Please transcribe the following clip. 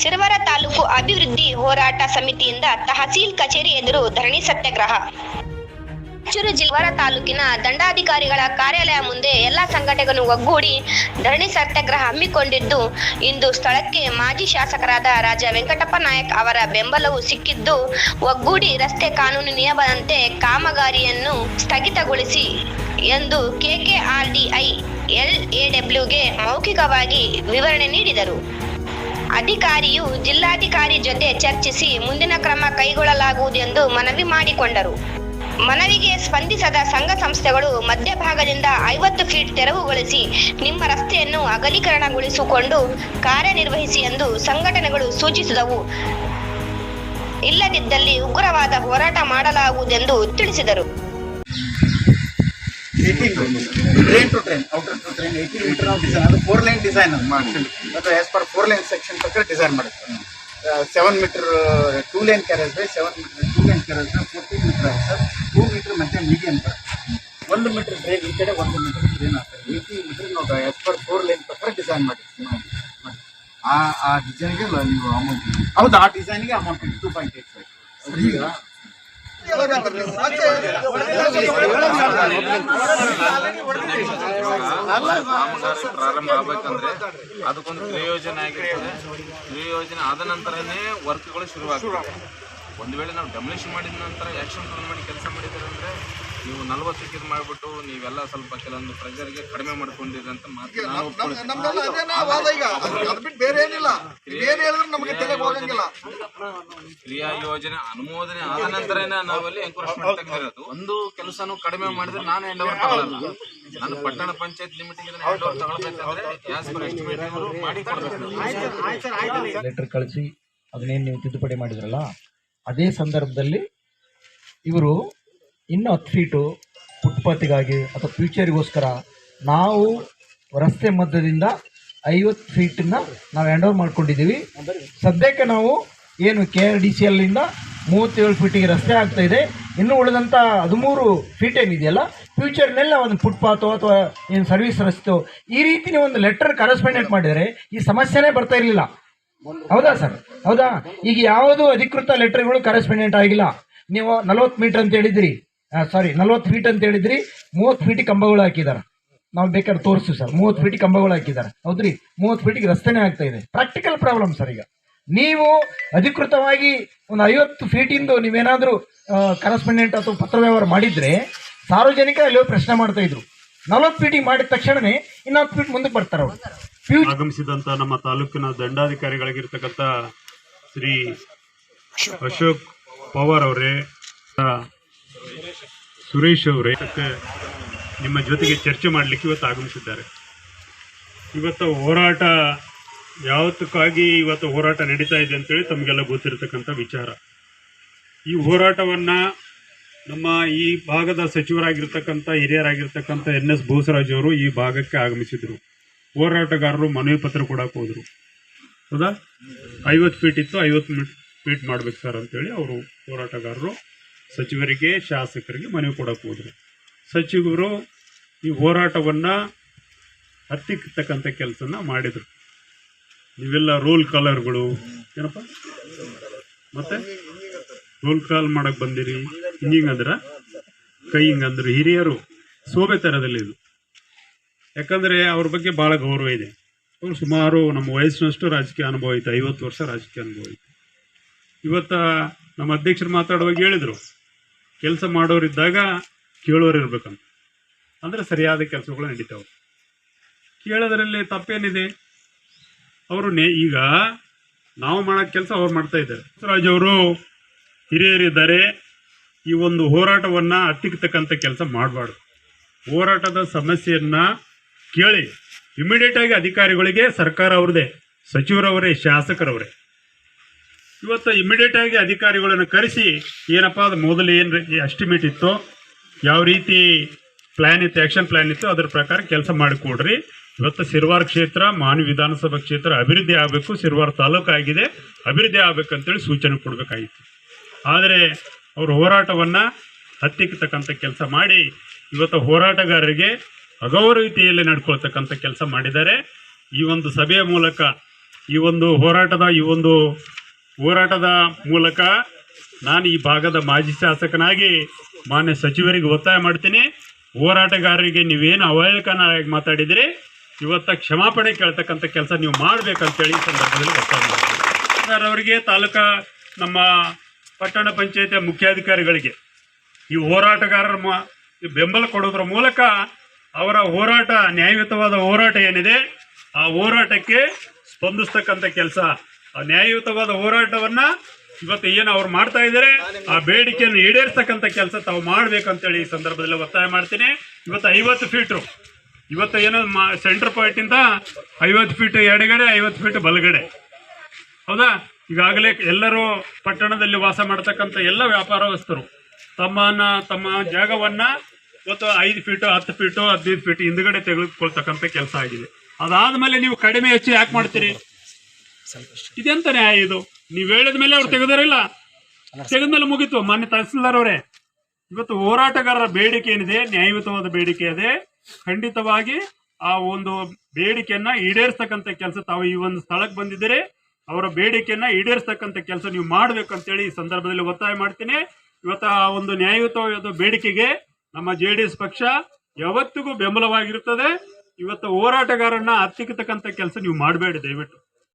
ಸಿರವಾರ ತಾಲೂಕು ಅಭಿವೃದ್ಧಿ ಹೋರಾಟ ಸಮಿತಿಯಿಂದ ತಹಸೀಲ್ ಕಚೇರಿ ಎದುರು ಧರಣಿ ಸತ್ಯಾಗ್ರಹ. ರಾಯಚೂರು ಜಿಲ್ಲಾರ ತಾಲೂಕಿನ ದಂಡಾಧಿಕಾರಿಗಳ ಕಾರ್ಯಾಲಯ ಮುಂದೆ ಎಲ್ಲ ಸಂಘಟನೆಗಳು ಒಗ್ಗೂಡಿ ಧರಣಿ ಸತ್ಯಾಗ್ರಹ ಹಮ್ಮಿಕೊಂಡಿದ್ದು, ಇಂದು ಸ್ಥಳಕ್ಕೆ ಮಾಜಿ ಶಾಸಕರಾದ ರಾಜ ವೆಂಕಟಪ್ಪ ನಾಯಕ್ ಅವರ ಬೆಂಬಲವು ಸಿಕ್ಕಿದ್ದು, ಒಗ್ಗೂಡಿ ರಸ್ತೆ ಕಾನೂನು ನಿಯಮದಂತೆ ಕಾಮಗಾರಿಯನ್ನು ಸ್ಥಗಿತಗೊಳಿಸಿ ಎಂದು ಕೆಕೆಆರ್ಡಿಐ ಎಲ್ಎಡಬ್ಲ್ಯೂಗೆ ಮೌಖಿಕವಾಗಿ ವಿವರಣೆ ನೀಡಿದರು. ಅಧಿಕಾರಿಯು ಜಿಲ್ಲಾಧಿಕಾರಿ ಜೊತೆ ಚರ್ಚಿಸಿ ಮುಂದಿನ ಕ್ರಮ ಕೈಗೊಳ್ಳಲಾಗುವುದೆಂದು ಮನವಿ ಮಾಡಿಕೊಂಡರು. ಮನವಿಗೆ ಸ್ಪಂದಿಸದ ಸಂಘ ಸಂಸ್ಥೆಗಳು ಮಧ್ಯಭಾಗದಿಂದ ಐವತ್ತು ಫೀಟ್ ತೆರವುಗೊಳಿಸಿ ನಿಮ್ಮ ರಸ್ತೆಯನ್ನು ಅಗಲೀಕರಣಗೊಳಿಸಿಕೊಂಡು ಕಾರ್ಯನಿರ್ವಹಿಸಿ ಎಂದು ಸಂಘಟನೆಗಳು ಸೂಚಿಸಿದವು. ಇಲ್ಲದಿದ್ದಲ್ಲಿ ಉಗ್ರವಾದ ಹೋರಾಟ ಮಾಡಲಾಗುವುದೆಂದು ತಿಳಿಸಿದರು. Eighteen train to train outer to train eighteen metre of design ಅದು ಫೋರ್ ಲೈನ್ ಡಿಸೈನ್ ಅದು. ಮಾಡಿ ಅದು as per four lane section ಪ್ರಕಾರ ಡಿಸೈನ್ ಮಾಡುತ್ತೆ. Seven metre two lane carriage by seven metre two lane carriage fourteen metre ಆಗುತ್ತೆ sir. Two metre ಮತ್ತೆ medium ಒಂದು metre train ಈ ಕಡೆ ಒಂದು ಮೀಟರ್ ಟ್ರೈನ್ ಆಗ್ತದೆ ಏಯ್ಟಿ ಮೀಟರ್ ನಾವು ಆಸ್ ಪರ್ ಫೋರ್ ಲೈನ್ ಪ್ರಕಾರ ಡಿಸೈನ್ ಮಾಡಿರ್ತೀವಿ ನಾವು ಆ ಆ ಡಿಸೈನ್ಗೆ ನೀವು ಅಮೌಂಟ್ ಹೌದು ಆ ಡಿಸೈನ್ಗೆ amount two point eight five ಈಗ ಕಾಮಗಾರಿ ಪ್ರಾರಂಭ ಆಗ್ಬೇಕಂದ್ರೆ ಅದಕ್ಕೊಂದು ಪ್ರಯೋಜನ ಆಗಿರ್ತದೆ. ಪ್ರಯೋಜನ ಆದ ನಂತರನೇ ವರ್ಕ್ಗಳು ಶುರುವಾಗ್ತವೆ. ಒಂದು ವೇಳೆ ನಾವು ಡೆಮೊಲಿಷನ್ ಮಾಡಿದ ನಂತರ ಆ್ಯಕ್ಷನ್ ಪ್ಲಾನ್ ಮಾಡಿ ಕೆಲಸ ಮಾಡಿದ್ರೆ ಅಂದರೆ ನೀವು ನಲ್ವತ್ತಕ್ಕೆ ಇದು ಮಾಡಿಬಿಟ್ಟು ನೀವೆಲ್ಲ ಸ್ವಲ್ಪ ಕೆಲವೊಂದು ಪ್ರೆಷರ್ಗೆ ಕಡಿಮೆ ಮಾಡ್ಕೊಂಡಿರಿ ಅಂತ ಮಾತು ನಾನು ಒಪ್ಕೊಳ್ತೀನಿ. ನಮ್ದೆಲ್ಲ ಅದೇನ ವಾದ ಈಗ. ಬೇರೆ ಏನಿಲ್ಲ. ಏನ್ ಹೇಳಿದ್ರು ನಮಗೆ ತಲೆಗೆ ಹೋಗಂಗಿಲ್ಲ. ಕ್ರಿಯಾ ಯೋಜನೆ ಅನುಮೋದನೆ ಆದ ನಂತರನೇ ನಾವಲ್ಲಿ ಎಂಕ್ರೋಚ್ಮೆಂಟ್ ತೆಗೆದಿರೋದು. ಒಂದು ಕೆಲಸನೂ ಕಡಿಮೆ ಮಾಡಿದ್ರೆ ನಾನು ಹ್ಯಾಂಡ್ ಓವರ್ ತಗೊಳ್ಳಲ್ಲ ನಾನು ಪಟ್ಟಣ ಪಂಚಾಯತ್ ಲಿಮಿಟಿಗೆ ಹ್ಯಾಂಡ್ ಓವರ್ ತಗೊಳ್ಬೇಕಂದ್ರೆ ಆಸ್ ಪರ್ ಎಸ್ಟಿಮೇಟ್ ಅವರು ಮಾಡಿ ಕೊಡಬೇಕು. ಲೆಟರ್ ಕಳಿಸಿ ಅದನ್ನೇನು ನೀವು ತಿದ್ದುಪಡಿ ಮಾಡಿದ್ರಲ್ಲ? ಅದೇ ಸಂದರ್ಭದಲ್ಲಿ ಇವರು ಇನ್ನು ಹತ್ತು ಫೀಟು ಫುಟ್ಪಾತಿಗಾಗಿ ಅಥವಾ ಫ್ಯೂಚರಿಗೋಸ್ಕರ ನಾವು ರಸ್ತೆ ಮಧ್ಯದಿಂದ ಐವತ್ತು ಫೀಟನ್ನ ನಾವು ಹ್ಯಾಂಡ್ ಓವರ್ ಮಾಡ್ಕೊಂಡಿದ್ದೀವಿ. ಸದ್ಯಕ್ಕೆ ನಾವು ಏನು ಕೆ ಆರ್ ಡಿ ಸಿ ಎಲ್ಲಿಂದ ಮೂವತ್ತೇಳು ಫೀಟಿಗೆ ರಸ್ತೆ ಆಗ್ತಾ ಇದೆ. ಇನ್ನು ಉಳಿದಂಥ ಹದಿಮೂರು ಫೀಟ್ ಏನಿದೆಯಲ್ಲ ಫ್ಯೂಚರ್ನೆಲ್ಲ ಒಂದು ಫುಟ್ಪಾತು ಅಥವಾ ಏನು ಸರ್ವಿಸ್ ರಸ್ತೆಯೋ ಈ ರೀತಿ ನೀವು ಒಂದು ಲೆಟರ್ ಕರೆಸ್ಪಾಂಡೆಂಟ್ ಮಾಡಿದರೆ ಈ ಸಮಸ್ಯೆನೇ ಬರ್ತಾ ಇರಲಿಲ್ಲ. ಹೌದಾ ಸರ್? ಹೌದಾ? ಈಗ ಯಾವುದು ಅಧಿಕೃತ ಲೆಟರ್ಗಳು ಕರೆಸ್ಪಾಂಡೆಂಟ್ ಆಗಿಲ್ಲ. ನೀವು ನಲವತ್ತು ಮೀಟರ್ ಅಂತ ಹೇಳಿದ್ರಿ. ಸಾರಿ ನಲವತ್ತು ಫೀಟ್ ಅಂತ ಹೇಳಿದ್ರಿ. ಮೂವತ್ತು ಫೀಟ್ ಕಂಬಗಳು ಹಾಕಿದ್ದಾರೆ ನಾವು ಬೇಕಾದ್ರೆ ತೋರಿಸ್ತೀವಿ ಸರ್. ಮೂವತ್ತು ಫೀಟ್ ಕಂಬಗಳು ಹಾಕಿದ್ದಾರೆ ಹೌದ್ರಿ? ಮೂವತ್ತು ಫೀಟಿಗೆ ರಸ್ತೆನೇ ಆಗ್ತಾ ಇದೆ. ಪ್ರಾಕ್ಟಿಕಲ್ ಪ್ರಾಬ್ಲಮ್ ಸರ್ ಈಗ. ನೀವು ಅಧಿಕೃತವಾಗಿ ಒಂದು ಐವತ್ತು ಫೀಟಿಂದು ನೀವೇನಾದರೂ ಕರೆಸ್ಪಾಂಡೆಂಟ್ ಅಥವಾ ಪತ್ರ ವ್ಯವಹಾರ ಮಾಡಿದ್ರೆ ಸಾರ್ವಜನಿಕ ಅಲ್ಲಿ ಪ್ರಶ್ನೆ ಮಾಡ್ತಾ ಇದ್ರು. ನಲವತ್ತು ಫೀಟಿಗೆ ಮಾಡಿದ ತಕ್ಷಣವೇ ಇನ್ನೊಂದು ಫೀಟ್ ಮುಂದಕ್ಕೆ ಬರ್ತಾರೆ ಅವರು. ಆಗಮಿಸಿದಂತ ನಮ್ಮ ತಾಲೂಕಿನ ದಂಡಾಧಿಕಾರಿಗಳಾಗಿರ್ತಕ್ಕಂತ ಶ್ರೀ ಅಶೋಕ್ ಪವಾರ್ ಅವರೇ ಸುರೇಶ್ ಅವರೇ ನಿಮ್ಮ ಜೊತೆಗೆ ಚರ್ಚೆ ಮಾಡಲಿಕ್ಕೆ ಇವತ್ತು ಆಗಮಿಸಿದ್ದಾರೆ. ಇವತ್ತು ಹೋರಾಟ ಯಾವತ್ತಕ್ಕಾಗಿ ಇವತ್ತು ಹೋರಾಟ ನಡೀತಾ ಇದೆ ಅಂತೇಳಿ ತಮಗೆಲ್ಲ ಗೊತ್ತಿರತಕ್ಕಂಥ ವಿಚಾರ. ಈ ಹೋರಾಟವನ್ನು ನಮ್ಮ ಈ ಭಾಗದ ಸಚಿವರಾಗಿರ್ತಕ್ಕಂಥ ಹಿರಿಯರಾಗಿರ್ತಕ್ಕಂಥ ಎನ್ ಎಸ್ ಭೂಸರಾಜ್ ಅವರು ಈ ಭಾಗಕ್ಕೆ ಆಗಮಿಸಿದರು. ಹೋರಾಟಗಾರರು ಮನವಿ ಪತ್ರ ಕೊಡಕ್ಕೆ ಹೋದರು. ಹೌದಾ? ಐವತ್ತು ಫೀಟ್ ಇತ್ತು, ಐವತ್ತು ಮೀಟ್ ಫೀಟ್ ಮಾಡ್ಬೇಕು ಸರ್ ಅಂತೇಳಿ ಅವರು ಹೋರಾಟಗಾರರು, ಸಚಿವರಿಗೆ, ಶಾಸಕರಿಗೆ ಮನವಿ ಕೊಡಕ್ಕೆ ಹೋದರು. ಸಚಿವರು ಈ ಹೋರಾಟವನ್ನು ಹತ್ತಿಕ್ಕತಕ್ಕಂಥ ಕೆಲಸನ ಮಾಡಿದರು. ನೀವೆಲ್ಲ ರೋಲ್ ಕಾಲರ್ಗಳು ಏನಪ್ಪ? ಮತ್ತೆ? ರೋಲ್ ಕಾಲ್ ಮಾಡಕ್ಕೆ ಬಂದಿರಿ. ಹಿಂಗಿಂಗ್ ಅಂದ್ರೆ ಕೈ ಹಿಂಗಂದ್ರು ಹಿರಿಯರು ಸೋಬೆ ಥರದಲ್ಲಿ ಇದು. ಯಾಕಂದರೆ ಅವ್ರ ಬಗ್ಗೆ ಭಾಳ ಗೌರವ ಇದೆ. ಅವರು ಸುಮಾರು ನಮ್ಮ ವಯಸ್ಸಿನಷ್ಟು ರಾಜಕೀಯ ಅನುಭವ ಐತೆ, ಐವತ್ತು ವರ್ಷ ರಾಜಕೀಯ ಅನುಭವ ಐತೆ. ಇವತ್ತು ನಮ್ಮ ಅಧ್ಯಕ್ಷರು ಮಾತಾಡುವಾಗ ಹೇಳಿದರು, ಕೆಲಸ ಮಾಡೋರಿದ್ದಾಗ ಕೇಳೋರು ಇರ್ಬೇಕಂತ. ಅಂದರೆ ಸರಿಯಾದ ಕೆಲಸಗಳು ನಡೀತಾವೆ. ಕೇಳೋದ್ರಲ್ಲಿ ತಪ್ಪೇನಿದೆ? ಅವರು ನೇ, ಈಗ ನಾವು ಮಾಡೋ ಕೆಲಸ ಅವ್ರು ಮಾಡ್ತಾ ಇದ್ದಾರೆ. ರಾಜ್ ಅವರು ಹಿರಿಯರಿದ್ದಾರೆ. ಈ ಒಂದು ಹೋರಾಟವನ್ನು ಹತ್ತಿಕ್ಕತಕ್ಕಂಥ ಕೆಲಸ ಮಾಡಬಾರ್ದು. ಹೋರಾಟದ ಸಮಸ್ಯೆಯನ್ನು ಕೇಳಿ. ಇಮಿಡಿಯೇಟ್ ಆಗಿ ಅಧಿಕಾರಿಗಳಿಗೆ ಸರ್ಕಾರ ಅವ್ರದೇ, ಸಚಿವರವರೇ, ಶಾಸಕರವರೇ. ಇವತ್ತು ಇಮಿಡಿಯೇಟ್ ಆಗಿ ಅಧಿಕಾರಿಗಳನ್ನು ಕರೆಸಿ, ಏನಪ್ಪ ಅದು ಮೊದಲು ಏನು ಎಸ್ಟಿಮೇಟ್ ಇತ್ತು, ಯಾವ ರೀತಿ ಪ್ಲ್ಯಾನ್ ಇತ್ತು ಆ್ಯಕ್ಷನ್ ಪ್ಲ್ಯಾನ್ ಇತ್ತು, ಅದರ ಪ್ರಕಾರ ಕೆಲಸ ಮಾಡಿಕೊಡ್ರಿ. ಇವತ್ತು ಸಿರ್ವಾರ್ ಕ್ಷೇತ್ರ ಮಾನ್ವಿ ವಿಧಾನಸಭಾ ಕ್ಷೇತ್ರ ಅಭಿವೃದ್ಧಿ ಆಗಬೇಕು ಸಿರ್ವಾರ್ ತಾಲೂಕು ಆಗಿದೆ, ಅಭಿವೃದ್ಧಿ ಆಗಬೇಕಂತೇಳಿ ಸೂಚನೆ ಕೊಡಬೇಕಾಗಿತ್ತು. ಆದರೆ ಅವರು ಹೋರಾಟವನ್ನು ಹತ್ತಿಕ್ಕತಕ್ಕಂಥ ಕೆಲಸ ಮಾಡಿ, ಇವತ್ತು ಹೋರಾಟಗಾರರಿಗೆ ಅಗೌರವತೆಯಲ್ಲಿ ನಡ್ಕೊಳ್ತಕ್ಕಂಥ ಕೆಲಸ ಮಾಡಿದ್ದಾರೆ. ಈ ಒಂದು ಸಭೆಯ ಮೂಲಕ, ಈ ಒಂದು ಹೋರಾಟದ, ಈ ಒಂದು ಹೋರಾಟದ ಮೂಲಕ ನಾನು ಈ ಭಾಗದ ಮಾಜಿ ಶಾಸಕನಾಗಿ ಮಾನ್ಯ ಸಚಿವರಿಗೆ ಒತ್ತಾಯ ಮಾಡ್ತೀನಿ. ಹೋರಾಟಗಾರರಿಗೆ ನೀವೇನು ಅವಹೇಳಕನಾಗಿ ಮಾತಾಡಿದಿರಿ, ಇವತ್ತ ಕ್ಷಮಾಪಣೆ ಕೇಳ್ತಕ್ಕಂಥ ಕೆಲಸ ನೀವು ಮಾಡಬೇಕಂತೇಳಿ ಈ ಸಂದರ್ಭದಲ್ಲಿ ಒತ್ತಾಯ ಮಾಡ್ತೀನಿ. ಸರ್, ಅವರಿಗೆ ತಾಲೂಕಾ ನಮ್ಮ ಪಟ್ಟಣ ಪಂಚಾಯತಿಯ ಮುಖ್ಯಾಧಿಕಾರಿಗಳಿಗೆ ಈ ಹೋರಾಟಗಾರರ ಬೆಂಬಲ ಕೊಡೋದ್ರ ಮೂಲಕ ಅವರ ಹೋರಾಟ, ನ್ಯಾಯಯುತವಾದ ಹೋರಾಟ ಏನಿದೆ, ಆ ಹೋರಾಟಕ್ಕೆ ಸ್ಪಂದಿಸ್ತಕ್ಕಂಥ ಕೆಲಸ. ಆ ನ್ಯಾಯಯುತವಾದ ಹೋರಾಟವನ್ನ ಇವತ್ತು ಏನು ಅವ್ರು ಮಾಡ್ತಾ ಇದ್ದಾರೆ, ಆ ಬೇಡಿಕೆಯನ್ನು ಈಡೇರಿಸ್ತಕ್ಕಂಥ ಕೆಲಸ ತಾವು ಮಾಡ್ಬೇಕಂತೇಳಿ ಈ ಸಂದರ್ಭದಲ್ಲಿ ಒತ್ತಾಯ ಮಾಡ್ತೀನಿ. ಇವತ್ತು ಐವತ್ತು ಫೀಟು ಇವತ್ತು ಏನೋ ಮಾ ಸೆಂಟ್ರ್ ಪಾಯಿಂಟಿಂದ ಐವತ್ತು ಫೀಟ್ ಎಡಗಡೆ, ಐವತ್ತು ಫೀಟ್ ಬಲಗಡೆ. ಹೌದಾ? ಈಗಾಗಲೇ ಎಲ್ಲರೂ ಪಟ್ಟಣದಲ್ಲಿ ವಾಸ ಮಾಡ್ತಕ್ಕಂಥ ಎಲ್ಲ ವ್ಯಾಪಾರಸ್ಥರು ತಮ್ಮನ್ನು, ತಮ್ಮ ಜಾಗವನ್ನ ಇವತ್ತು ಐದು ಫೀಟು ಹತ್ತು ಫೀಟು ಹದಿನೈದು ಫೀಟ್ ಹಿಂದ್ಗಡೆ ತೆಗೆದುಕೊಳ್ತಕ್ಕಂಥ ಕೆಲಸ ಆಗಿದೆ. ಅದಾದ್ಮೇಲೆ ನೀವು ಕಡಿಮೆ ಹೆಚ್ಚು ಯಾಕೆ ಮಾಡ್ತೀರಿ? ಇದೆಂತ ನ್ಯಾಯ ಇದು? ನೀವು ಹೇಳಿದ ಮೇಲೆ ಅವ್ರು ತೆಗೆದಾರಿಲ್ಲ ತೆಗೆದ್ಮೇಲೆ ಮುಗಿತು. ಮಾನ್ಯ ತಹಸೀಲ್ದಾರ್ ಅವರೇ ಇವತ್ತು ಹೋರಾಟಗಾರರ ಬೇಡಿಕೆ ಏನಿದೆ? ನ್ಯಾಯಯುತವಾದ ಬೇಡಿಕೆ ಇದೆ. ಖಂಡಿತವಾಗಿ ಆ ಒಂದು ಬೇಡಿಕೆಯನ್ನ ಈಡೇರಿಸ್ತಕ್ಕಂಥ ಕೆಲಸ ತಾವು ಈ ಒಂದು ಸ್ಥಳಕ್ಕೆ ಬಂದಿದ್ದೀರಿ. ಅವರ ಬೇಡಿಕೆಯನ್ನ ಈಡೇರಿಸ್ತಕ್ಕಂಥ ಕೆಲಸ ನೀವು ಮಾಡ್ಬೇಕಂತೇಳಿ ಈ ಸಂದರ್ಭದಲ್ಲಿ ಒತ್ತಾಯ ಮಾಡ್ತೀನಿ. ಇವತ್ತು ಆ ಒಂದು ನ್ಯಾಯಯುತವಾದ ಬೇಡಿಕೆಗೆ ನಮ್ಮ ಜೆ ಡಿ ಎಸ್ ಪಕ್ಷ ಯಾವತ್ತಿಗೂ ಬೆಂಬಲವಾಗಿರುತ್ತದೆ. ಇವತ್ತು ಹೋರಾಟಗಾರನ್ನ ಹತ್ತಿಕ್ಕತಕ್ಕಂಥ ಕೆಲಸ ನೀವು ಮಾಡಬೇಡಿ ದಯವಿಟ್ಟು.